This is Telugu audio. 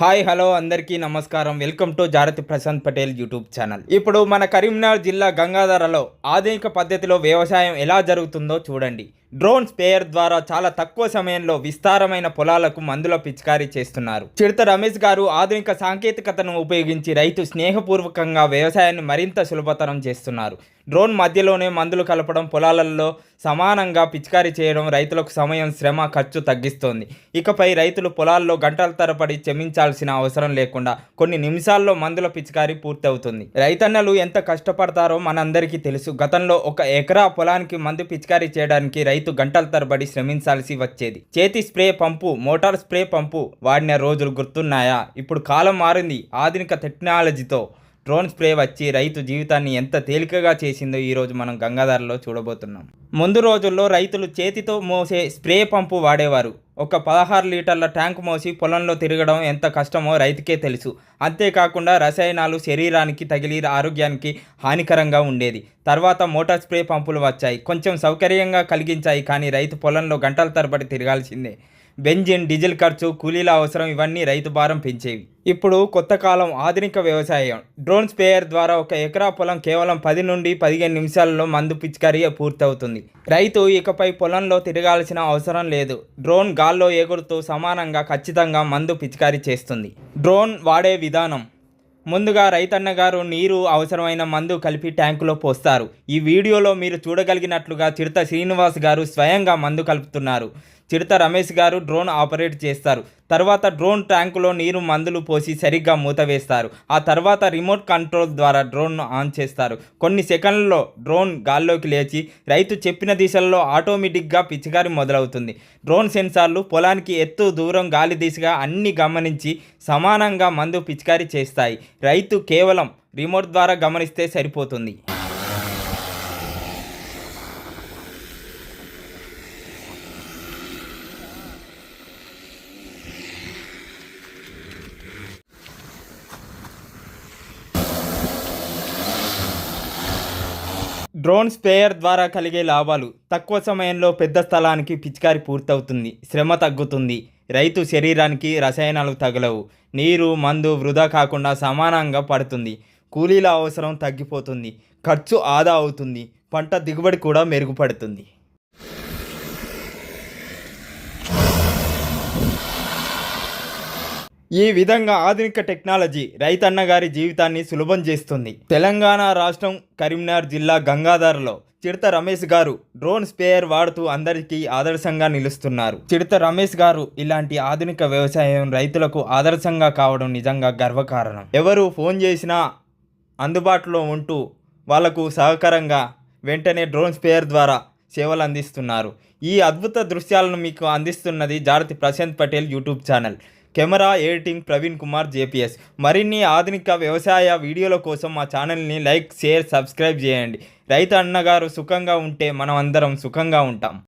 హాయ్ హలో అందరికీ నమస్కారం. Welcome to Jarati Prashant Patel YouTube channel. ఇప్పుడు మన కరీంనగర్ జిల్లా గంగాధరలో ఆధునిక పద్ధతిలో వ్యవసాయం ఎలా జరుగుతుందో చూడండి. డ్రోన్ స్పేయర్ ద్వారా చాలా తక్కువ సమయంలో విస్తారమైన పొలాలకు మందుల పిచికారీ చేస్తున్నారు. చిడత రమేష్ గారు ఆధునిక సాంకేతికతను ఉపయోగించి రైతు స్నేహపూర్వకంగా వ్యవసాయాన్ని మరింత సులభతరం చేస్తున్నారు. డ్రోన్ మధ్యలోనే మందులు కలపడం పొలాలలో సమానంగా పిచికారీ చేయడం రైతులకు సమయం శ్రమ ఖర్చు తగ్గిస్తోంది. ఇకపై రైతులు పొలాల్లో గంటల తరబడి చెమించాల్సిన అవసరం లేకుండా కొన్ని నిమిషాల్లో మందుల పిచికారీ పూర్తవుతుంది. రైతన్నలు ఎంత కష్టపడతారో మనందరికీ తెలుసు. గతంలో ఒక ఎకరా పొలానికి మందు పిచికారీ చేయడానికి రైతు గంటల తరబడి శ్రమించాల్సి వచ్చేది. చేతి spray pump motor spray pump వాడిన రోజులు గుర్తున్నాయా? ఇప్పుడు కాలం మారింది. ఆధునిక టెక్నాలజీతో డ్రోన్ స్ప్రే వచ్చి రైతు జీవితాన్ని ఎంత తేలికగా చేసిందో ఈరోజు మనం గంగాధరలో చూడబోతున్నాం. ముందు రోజుల్లో రైతులు చేతితో మోసే స్ప్రే పంపు వాడేవారు. ఒక పదహారు లీటర్ల ట్యాంక్ మోసి పొలంలో తిరగడం ఎంత కష్టమో రైతుకే తెలుసు. అంతేకాకుండా రసాయనాలు శరీరానికి తగిలి ఆరోగ్యానికి హానికరంగా ఉండేది. తర్వాత మోటార్ స్ప్రే పంపులు వచ్చాయి. కొంచెం సౌకర్యంగా కలిగించాయి కానీ రైతు పొలంలో గంటల తరబడి తిరగాల్సిందే. బెంజిన్ డీజిల్ ఖర్చు కూలీల అవసరం ఇవన్నీ రైతు భారం పెంచేవి. ఇప్పుడు కొత్త కాలం ఆధునిక వ్యవసాయం. డ్రోన్ స్పేయర్ ద్వారా ఒక ఎకరా పొలం కేవలం పది నుండి పదిహేను నిమిషాల్లో మందు పిచికారీ పూర్తవుతుంది. రైతు ఇకపై పొలంలో తిరగాల్సిన అవసరం లేదు. డ్రోన్ గాల్లో ఎగురుతూ సమానంగా ఖచ్చితంగా మందు పిచికారీ చేస్తుంది. డ్రోన్ వాడే విధానం. ముందుగా రైతన్న గారు నీరు అవసరమైన మందు కలిపి ట్యాంకులో పోస్తారు. ఈ వీడియోలో మీరు చూడగలిగినట్లుగా చిడత శ్రీనివాస్ గారు స్వయంగా మందు కలుపుతున్నారు. చిడత రమేష్ గారు డ్రోన్ ఆపరేట్ చేస్తారు. తర్వాత డ్రోన్ ట్యాంకులో నీరు మందులు పోసి సరిగ్గా మూతవేస్తారు ఆ తర్వాత రిమోట్ కంట్రోల్ ద్వారా డ్రోన్ను ఆన్ చేస్తారు. కొన్ని సెకండ్లలో డ్రోన్ గాల్లోకి లేచి రైతు చెప్పిన దిశల్లో ఆటోమేటిక్గా పిచికారి మొదలవుతుంది. డ్రోన్ సెన్సార్లు పొలానికి ఎత్తు దూరం గాలి దిశగా అన్ని గమనించి సమానంగా మందు పిచికారీ చేస్తాయి. రైతు కేవలం రిమోట్ ద్వారా గమనిస్తే సరిపోతుంది. డ్రోన్ స్ప్రేయర్ ద్వారా కలిగే లాభాలు. తక్కువ సమయంలో పెద్ద స్థలానికి పిచికారి పూర్తవుతుంది. శ్రమ తగ్గుతుంది. రైతు శరీరానికి రసాయనాలు తగలవు. నీరు మందు వృధా కాకుండా సమానంగా పడుతుంది. కూలీల అవసరం తగ్గిపోతుంది. ఖర్చు ఆదా అవుతుంది. పంట దిగుబడి కూడా మెరుగుపడుతుంది. ఈ విధంగా ఆధునిక టెక్నాలజీ రైతన్న గారి జీవితాన్ని సులభం చేస్తుంది. తెలంగాణ రాష్ట్రం కరీంనగర్ జిల్లా గంగాధరలో చిడత రమేష్ గారు డ్రోన్ స్పేయర్ వాడుతూ అందరికీ ఆదర్శంగా నిలుస్తున్నారు. చిడత రమేష్ గారు ఇలాంటి ఆధునిక వ్యవసాయం రైతులకు ఆదర్శంగా కావడం నిజంగా గర్వకారణం. ఎవరు ఫోన్ చేసినా అందుబాటులో ఉంటూ వాళ్ళకు సహకారంగా వెంటనే డ్రోన్ స్పేయర్ ద్వారా సేవలు అందిస్తున్నారు. ఈ అద్భుత దృశ్యాలను మీకు అందిస్తున్నది Jarati Prashant Patel YouTube channel. Camera editing Praveen Kumar JPS. మరిన్ని ఆధునిక వ్యవసాయ వీడియోల కోసం మా ఛానల్ని లైక్ షేర్ సబ్స్క్రైబ్ చేయండి. రైతు అన్నగారు సుఖంగా ఉంటే మనం అందరం సుఖంగా ఉంటాం.